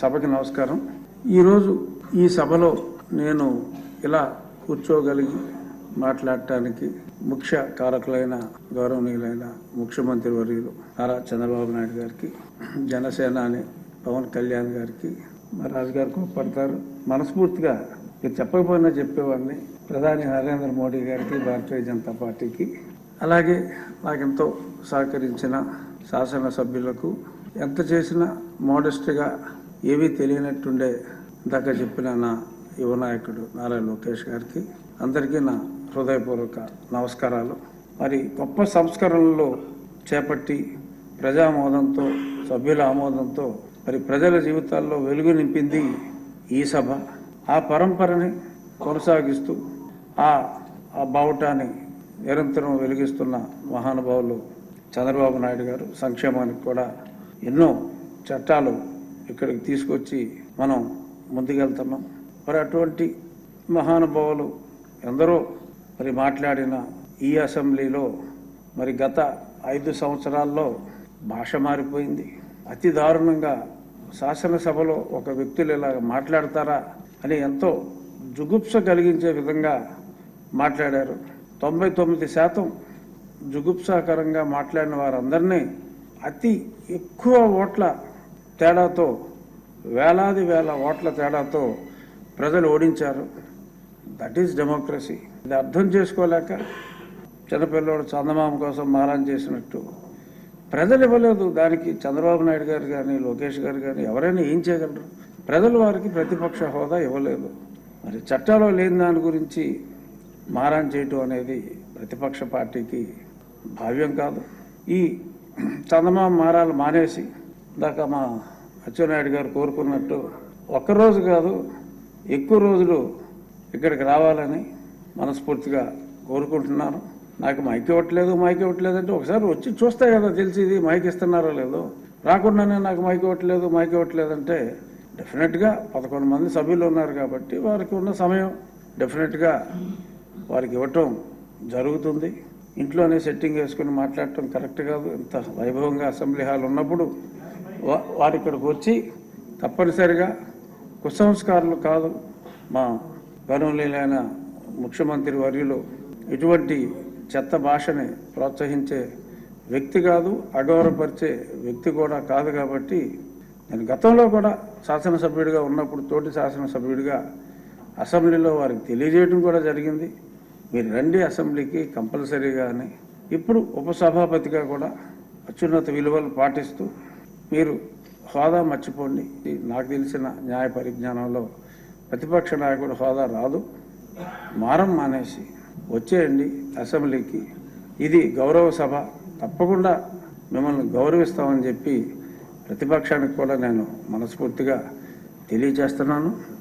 సభకి నమస్కారం. ఈరోజు ఈ సభలో నేను ఇలా కూర్చోగలిగి మాట్లాడటానికి ముఖ్య కారకులైన గౌరవనీయులైన ముఖ్యమంత్రి వర్యులు నారా చంద్రబాబు నాయుడు గారికి జనసేన అని పవన్ కళ్యాణ్ గారికి మా రాజుగారు కోప్పడతారు. మనస్ఫూర్తిగా మీరు చెప్పకపోయినా చెప్పేవాడిని. ప్రధాని నరేంద్ర మోడీ గారికి భారతీయ జనతా పార్టీకి. అలాగే నాకెంతో సహకరించిన శాసనసభ్యులకు ఎంత చేసినా మోడెస్ట్గా ఏవి తెలియనట్టుండే ఇందాక చెప్పిన నా యువ నాయకుడు నారా లోకేష్ గారికి అందరికీ నా హృదయపూర్వక నమస్కారాలు. మరి గొప్ప సంస్కరణలు చేపట్టి ప్రజామోదంతో సభ్యుల ఆమోదంతో మరి ప్రజల జీవితాల్లో వెలుగు నింపింది ఈ సభ. ఆ పరంపరని కొనసాగిస్తూ ఆ ఆ బావుటాన్ని నిరంతరం వెలిగిస్తున్న మహానుభావులు చంద్రబాబు నాయుడు గారు సంక్షేమానికి కూడా ఎన్నో చట్టాలు ఇక్కడికి తీసుకొచ్చి మనం ముందుకెళ్తున్నాం. మరి అటువంటి మహానుభావులు ఎందరో మరి మాట్లాడిన ఈ అసెంబ్లీలో మరి గత ఐదు సంవత్సరాల్లో భాష మారిపోయింది. అతి దారుణంగా శాసనసభలో ఒక వ్యక్తులు ఇలా మాట్లాడతారా అని ఎంతో జుగుప్స కలిగించే విధంగా మాట్లాడారు. తొంభై తొమ్మిది శాతం జుగుప్సాకరంగా మాట్లాడిన వారందరినీ అతి ఎక్కువ ఓట్ల తేడాతో వేలాది వేల ఓట్ల తేడాతో ప్రజలు ఓడించారు. దట్ ఈస్ డెమోక్రసీ ఇది అర్థం చేసుకోలేక చిన్నపిల్లోడు చందమామ కోసం మారాన్ చేసినట్టు. ప్రజలు ఇవ్వలేదు. దానికి చంద్రబాబు నాయుడు గారు కానీ లోకేష్ గారు కానీ ఎవరైనా ఏం చేయగలరు? ప్రజలు వారికి ప్రతిపక్ష హోదా ఇవ్వలేదు. మరి చట్టాలో లేని దాని గురించి మారాన్ చేయటం అనేది ప్రతిపక్ష పార్టీకి భావ్యం కాదు. ఈ చందమామ మారాలు మానేసి ఇందాక మా అచ్చెన్నాయుడు గారు కోరుకున్నట్టు ఒక్కరోజు కాదు ఎక్కువ రోజులు ఇక్కడికి రావాలని మనస్ఫూర్తిగా కోరుకుంటున్నాను. నాకు మైక్ ఇవ్వట్లేదు మైక్ ఇవ్వట్లేదు అంటే ఒకసారి వచ్చి చూస్తే కదా తెలిసి ఇది మైక్ ఇస్తున్నారో లేదో. రాకుండానే నాకు మైక్ ఇవ్వట్లేదు మైక్ ఇవ్వట్లేదు అంటే డెఫినెట్గా పదకొండు మంది సభ్యులు ఉన్నారు కాబట్టి వారికి ఉన్న సమయం డెఫినెట్గా వారికి ఇవ్వటం జరుగుతుంది. ఇంట్లోనే సెట్టింగ్ వేసుకుని మాట్లాడటం కరెక్ట్ కాదు. ఇంత వైభవంగా అసెంబ్లీ హాల్ ఉన్నప్పుడు వారు ఇక్కడికి వచ్చి తప్పనిసరిగా కుసంస్కారులు కాదు మా గౌరవనీయులైన ముఖ్యమంత్రి వర్యులు ఇటువంటి చెత్త భాషని ప్రోత్సహించే వ్యక్తి కాదు అగౌరవపరిచే వ్యక్తి కూడా కాదు కాబట్టి నేను గతంలో కూడా శాసనసభ్యుడిగా ఉన్నప్పుడు తోటి శాసనసభ్యుడిగా అసెంబ్లీలో వారికి తెలియజేయడం కూడా జరిగింది. మీరు రండి అసెంబ్లీకి కంపల్సరీగా అని ఇప్పుడు ఉపసభాపతిగా కూడా అత్యున్నత విలువలు పాటిస్తూ మీరు హోదా మర్చిపోండి. ఇది నాకు తెలిసిన న్యాయ పరిజ్ఞానంలో ప్రతిపక్ష నాయకుడు హోదా రాదు. మారం మానేసి వచ్చేయండి అసెంబ్లీకి. ఇది గౌరవ సభ. తప్పకుండా మిమ్మల్ని గౌరవిస్తామని చెప్పి ప్రతిపక్షానికి కూడా నేను మనస్ఫూర్తిగా తెలియజేస్తున్నాను.